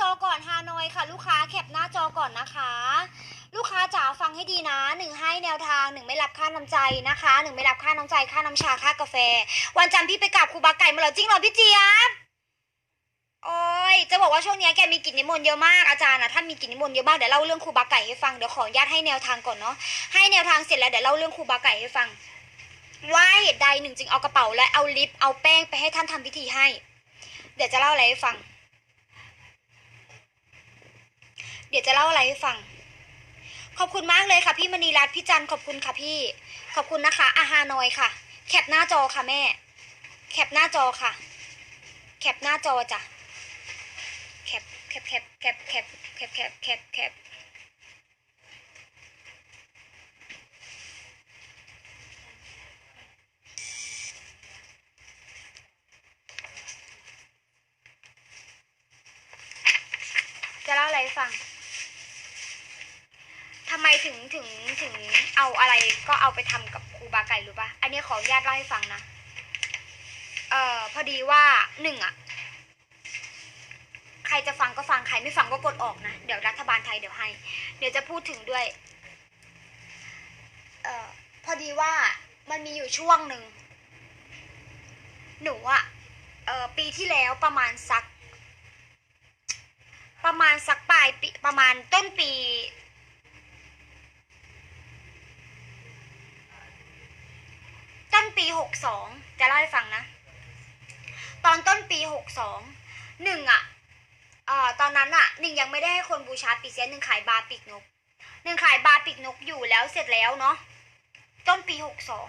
จอก่อนฮานอยค่ะ ลูกค้าแคปหน้าจอก่อนนะคะ ลูกค้าจ๋าฟังให้ดีนะหนึ่งให้แนวทางหนึ่งไม่รับค่าน้ำใจนะคะหนึ่งไม่รับค่าน้ำใจค่าน้ำชาค่ากาแฟ วันจันทร์พี่ไปกราบครูบาไก่มาเหรอจริงเหรอพี่เจี๊ยบโอ้ยจะบอกว่าช่วงนี้แกมีกิจนิมนต์เยอะมากอาจารย์นะถ้ามีกิจนิมนต์เยอะมากเดี๋ยวเล่าเรื่องครูบาไก่ให้ฟังเดี๋ยวขออนุญาตให้แนวทางก่อนเนาะให้แนวทางเสร็จแล้วเดี๋ยวเล่าเรื่องครูบาไก่ให้ฟังว่าเหตุใดหนึ่งจึงเอากระเป๋าและเอาลิปเอาแป้งไปให้ท่านทำพิธีให้ เดี๋ยวจะเล่าอะไรให้ฟัง เดี๋ยวจะเล่าอะไรให้ฟัง ขอบคุณมากเลยค่ะ พี่มณีรัตน์พี่จันขอบคุณค่ะพี่ ขอบคุณนะคะ อาฮานอยค่ะ แคปหน้าจอค่ะแม่ แคปหน้าจอค่ะ แคปหน้าจอจ้ะ แคปแคปแคปแคปแคปแคปแคปแคปแคปจะเล่าอะไรให้ฟัง ทำไมถึงถึงถึงเอาอะไรก็เอาไปทำกับครูบาไก่รู้ปะอันนี้ขออนุญาตเล่าให้ฟังนะ เอ่อพอดีว่าหนึ่งอะใครจะฟังก็ฟังใครไม่ฟังก็กดออกนะ เดี๋ยวรัฐบาลไทยเดี๋ยวให้ เดี๋ยวจะพูดถึงด้วย เอ่อพอดีว่ามันมีอยู่ช่วงหนึ่ง หนูอะเอ่อปีที่แล้วประมาณสัก ประมาณสักปลายปีประมาณต้นปี ต้น ปีหกสองจะเล่าให้ฟังนะ ตอนต้นปีหกสองหนึ่งอะเอ่อตอนนั้นอะหนึ่งยังไม่ได้ให้คนบูชาปีเสียหนึ่งขายบาร์ปีกนกหนึ่งขายบาร์ปีกนกอยู่แล้วเสร็จแล้วเนาะต้นปีหกสอง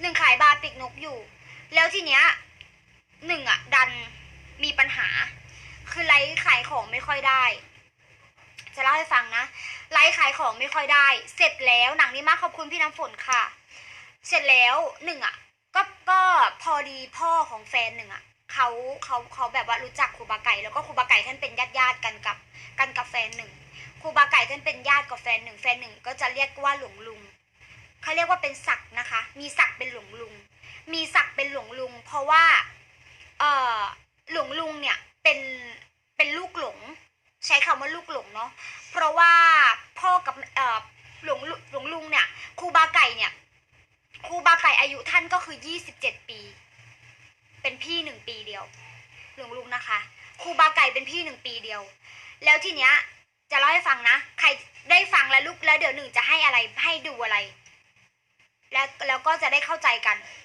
หนึ่งขายบาร์ปีกนกอยู่ แล้วทีเนี้ยหนึ่งอะ ดันมีปัญหา คือไลฟ์ขายของไม่ค่อยได้ จะเล่าให้ฟังนะไลฟ์ขายของไม่ค่อยได้ เสร็จแล้วหนังนี้มากขอบคุณพี่น้ำฝนค่ะ เสร็จแล้วหนึ่งอะก็ก็พอดีพ่อของแฟนหนึ่งอะเขาเขาเขาแบบว่ารู้จักครูบาไก่แล้วก็ครูบาไก่ท่านเป็นญาติญาติกันกับกันกับแฟนหนึ่งครูบาไก่ท่านเป็นญาติกับแฟนหนึ่งแฟนหนึ่งก็จะเรียกว่าหลวงลุงเขาเรียกว่าเป็นศักด์นะคะ มีศักด์เป็นหลวงลุง มีศักด์เป็นหลวงลุง เพราะว่าเออหลวงลุงเนี่ยเป็นเป็นลูกหลง ใช้คำว่าลูกหลงเนาะเพราะว่าพ่อกับเออหลวงหลวงลุงเนี่ยครูบาไก่เนี่ย อายุท่านก็คือยี่สิบเจ็ดปี เป็นพี่หนึ่งปีเดียวหลวงลุงนะคะครูบาไก่เป็นพี่หนึ่งปีเดียว แล้วทีเนี้ย จะเล่าให้ฟังนะ ใครได้ฟังแล้วลูกแล้วเดี๋ยวหนึ่งจะให้อะไรให้ดูอะไร แล้วแล้วก็จะได้เข้าใจกัน